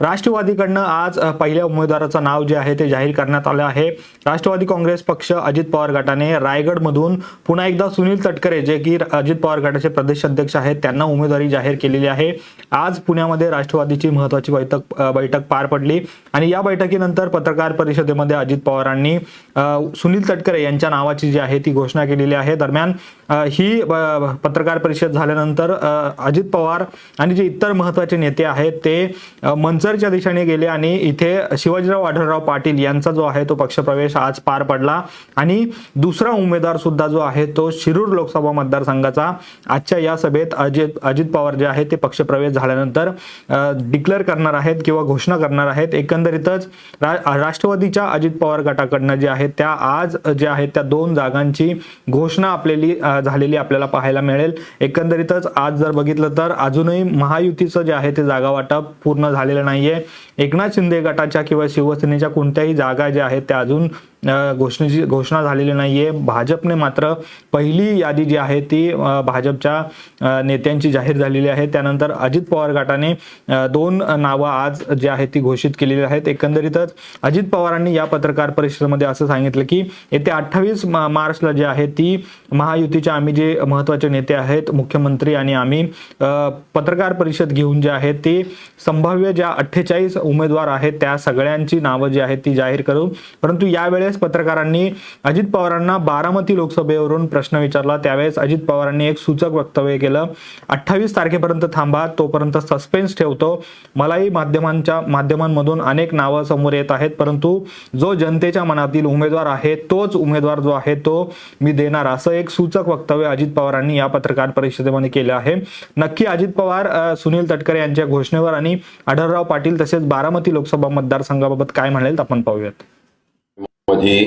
राष्ट्रवादीकडनं आज पहिल्या उमेदवाराचं नाव जे आहे ते जाहीर करण्यात आलं आहे. राष्ट्रवादी काँग्रेस पक्ष अजित पवार गटाने रायगडमधून पुन्हा एकदा सुनील तटकरे जे की अजित पवार गटाचे प्रदेश अध्यक्ष आहेत त्यांना उमेदवारी जाहीर केलेली आहे. आज पुण्यामध्ये राष्ट्रवादीची महत्वाची बैठक बैठक पार पडली आणि या बैठकीनंतर पत्रकार परिषदेमध्ये अजित पवारांनी सुनील तटकरे यांच्या नावाची जी आहे ती घोषणा केलेली आहे. दरम्यान ही पत्रकार परिषद झाल्यानंतर अजित पवार आणि जे इतर महत्त्वाचे नेते आहेत ते अ, मनसरच्या दिशेने गेले आणि इथे शिवाजीराव आढळराव पाटील यांचा जो आहे तो पक्षप्रवेश आज पार पडला. आणि दुसरा उमेदवार सुद्धा जो आहे तो शिरूर लोकसभा मतदारसंघाचा. आजच्या या सभेत अजित अजित पवार जे आहे ते पक्षप्रवेश झाल्यानंतर डिक्लेअर करणार आहेत किंवा घोषणा करणार आहेत. एकंदरीतच रा- राष्ट्रवादीच्या अजित पवार गटाकडनं जे आहेत त्या आज जे आहेत त्या दोन जागांची घोषणा आपल्याली झालेली आपल्याला पाहायला मिळेल. एकंदरीतच आज जर बघितलं तर अजूनही महायुतीचं जे आहे ते जागा वाटप पूर्ण झालेलं नाहीये. एकनाथ शिंदे गटाच्या किंवा शिवसेनेच्या कोणत्याही जागा ज्या आहेत त्या अजून घोषणेची घोषणा झालेली नाहीये. भाजपने मात्र पहिली यादी जी आहे ती भाजपच्या नेत्यांची जाहीर झालेली आहे. त्यानंतर अजित पवार गटाने दोन नावं आज जी आहेत ती घोषित केलेली आहेत. एकंदरीतच अजित पवारांनी या पत्रकार परिषदेमध्ये असं सांगितलं की येत्या अठ्ठावीस मार्चला जे आहे ती महायुतीच्या आम्ही जे महत्त्वाचे नेते आहेत मुख्यमंत्री आणि आम्ही पत्रकार परिषद घेऊन जे आहे ते संभाव्य ज्या अठ्ठेचाळीस उमेदवार आहेत त्या सगळ्यांची नावं जी आहेत ती जाहीर करू. परंतु यावेळेस पत्रकारांनी अजित पवारांना बारामती लोकसभेवरून प्रश्न विचारला. त्यावेळेस अजित पवारांनी एक सूचक वक्तव्य केलं. अठ्ठावीस तारखेपर्यंत थांबा तोपर्यंत सस्पेन्स ठेवतो. मलाही माध्यमांच्या माध्यमांमधून अनेक नावं समोर येत आहेत परंतु जो जनतेच्या मनातील उमेदवार आहे तोच उमेदवार जो आहे तो मी देणार. असं एक सूचक वक्तव्य अजित पवारांनी या पत्रकार परिषदेमध्ये केलं आहे. नक्की अजित पवार सुनील तटकरे यांच्या घोषणेवर आणि आढळराव पाटील तसेच बारामती लोकसभा मतदारसंघाबाबत काय म्हणाले आपण पाहूयात. मध्ये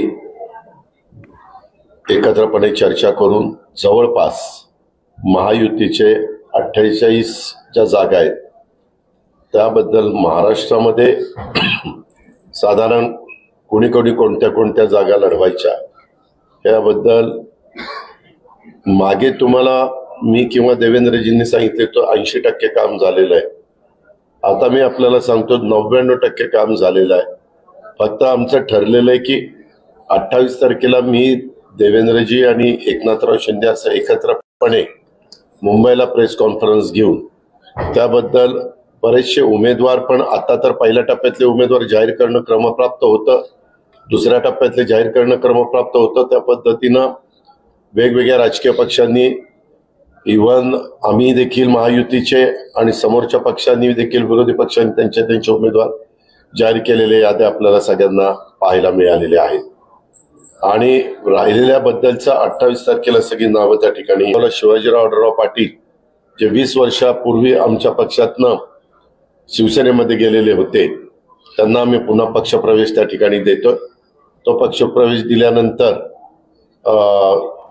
एकत्रपणे चर्चा करून जवळपास महायुतीचे अठ्ठेचाळीस ज्या जागा आहेत. त्याबद्दल महाराष्ट्रामध्ये साधारण कोणी कोणी कोणत्या कोणत्या जागा लढवायच्या याबद्दल मागे तुम्हाला मी किंवा देवेंद्रजींनी सांगितले तो ऐंशी टक्के काम झालेलं आहे. आता मी आपल्याला सांगतो नव्याण्णव टक्के काम झालेलं आहे. फक्त आमचं ठरलेलं आहे की अठ्ठावीस तारखेला मी देवेंद्रजी आणि एकनाथराव शिंदे असं एकत्रपणे मुंबईला प्रेस कॉन्फरन्स घेऊन त्याबद्दल बरेचसे उमेदवार पण आता तर पहिल्या टप्प्यातले उमेदवार जाहीर करणं क्रमप्राप्त होतं दुसऱ्या टप्प्यातले जाहीर करणं क्रमप्राप्त होतं. त्या पद्धतीनं वेगवेगळ्या राजकीय पक्षांनी इव्हन आम्ही देखील महायुतीचे आणि समोरच्या पक्षांनी देखील विरोधी पक्षांनी त्यांचे त्यांचे उमेदवार जाहीर केलेल्या याद्या आपल्याला सगळ्यांना पाहायला मिळालेल्या आहेत. आणि राहिलेल्या बद्दलचा अठ्ठावीस तारखेला सगळी नावं त्या ठिकाणी. शिवाजीराव आढळराव पाटील जे वीस वर्षापूर्वी आमच्या पक्षातनं शिवसेनेमध्ये गेलेले होते त्यांना आम्ही पुन्हा पक्षप्रवेश त्या ठिकाणी देतोय. तो पक्षप्रवेश दिल्यानंतर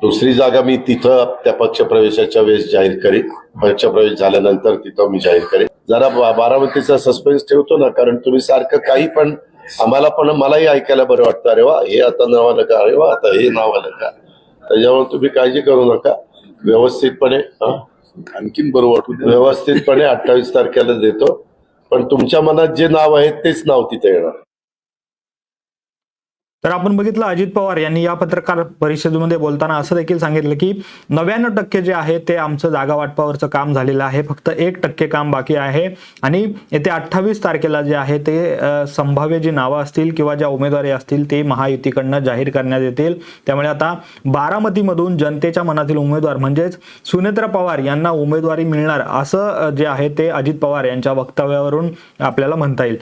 दुसरी जागा मी तिथं त्या पक्षप्रवेशाच्या वेळेस जाहीर करेन. पक्षप्रवेश झाल्यानंतर तिथं मी जाहीर करेन. जरा बा- बारामतीचा सस्पेन्स ठेवतो ना कारण तुम्ही सारखं काही पण आम्हाला पण मलाही ऐकायला बरं वाटतं. अरे वा हे आता नाव आलं का? अरे वा आता हे नाव आलं का? त्याच्यामुळे तुम्ही काळजी करू नका. व्यवस्थितपणे? आणखीन बरं वाटू. व्यवस्थितपणे अठ्ठावीस तारखेला देतो. पण तुमच्या मनात जे नाव आहे तेच नाव तिथे येणार. तर आपण बघितलं अजित पवार यांनी या पत्रकार परिषदेमध्ये बोलताना असं देखील सांगितलं की नव्याण्णव टक्के जे आहे ते आमचं जागा वाटपावरचं काम झालेलं आहे. फक्त एक टक्के काम बाकी आहे. आणि येत्या अठ्ठावीस तारखेला जे आहे ते संभाव्य जी नावं असतील किंवा ज्या उमेदवारी असतील ते महायुतीकडनं जाहीर करण्यात येतील. त्यामुळे आता बारामतीमधून जनतेच्या मनातील उमेदवार म्हणजेच सुनेत्रा पवार यांना उमेदवारी मिळणार असं जे आहे ते अजित पवार यांच्या वक्तव्यावरून आपल्याला म्हणता येईल.